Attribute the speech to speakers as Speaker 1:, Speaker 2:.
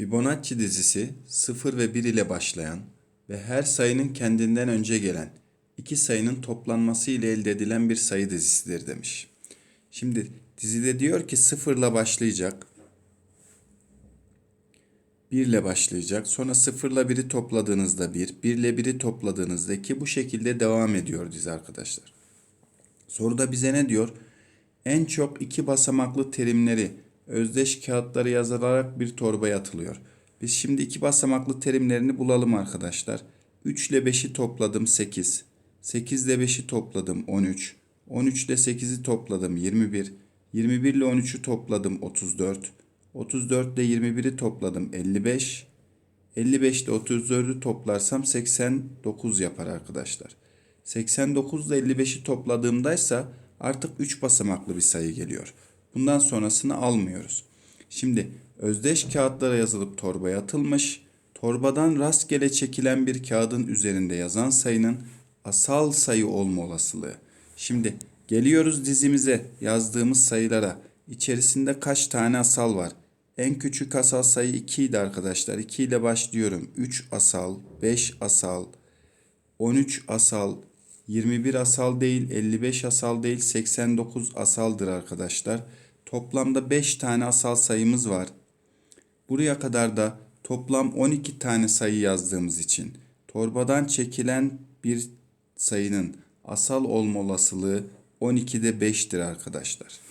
Speaker 1: Fibonacci dizisi 0 ve 1 ile başlayan ve her sayının kendinden önce gelen iki sayının toplanması ile elde edilen bir sayı dizisidir demiş. Şimdi dizide diyor ki 0 ile başlayacak. 1 ile başlayacak. Sonra 0 ile 1'i topladığınızda 1, 1 ile 1'i topladığınızda 2 bu şekilde devam ediyor dizi arkadaşlar. Soruda bize ne diyor? En çok iki basamaklı terimleri özdeş kağıtları yazılarak bir torbaya atılıyor. Biz şimdi iki basamaklı terimlerini bulalım arkadaşlar. 3 ile 5'i topladım 8. 8 ile 5'i topladım 13. 13 ile 8'i topladım 21. 21 ile 13'ü topladım 34. 34 ile 21'i topladım 55. 55 ile 34'ü toplarsam 89 yapar arkadaşlar. 89 ile 55'i topladığımdaysa artık 3 basamaklı bir sayı geliyor. Bundan sonrasını almıyoruz. Şimdi özdeş kağıtlara yazılıp torbaya atılmış, torbadan rastgele çekilen bir kağıdın üzerinde yazan sayının asal sayı olma olasılığı. Şimdi geliyoruz dizimize yazdığımız sayılara. İçerisinde kaç tane asal var? En küçük asal sayı 2 idi arkadaşlar. 2 ile başlıyorum. 3 asal, 5 asal, 13 asal, 21 asal değil, 55 asal değil, 89 asaldır arkadaşlar. Toplamda 5 tane asal sayımız var. Buraya kadar da toplam 12 tane sayı yazdığımız için torbadan çekilen bir sayının asal olma olasılığı 12'de 5'tir arkadaşlar.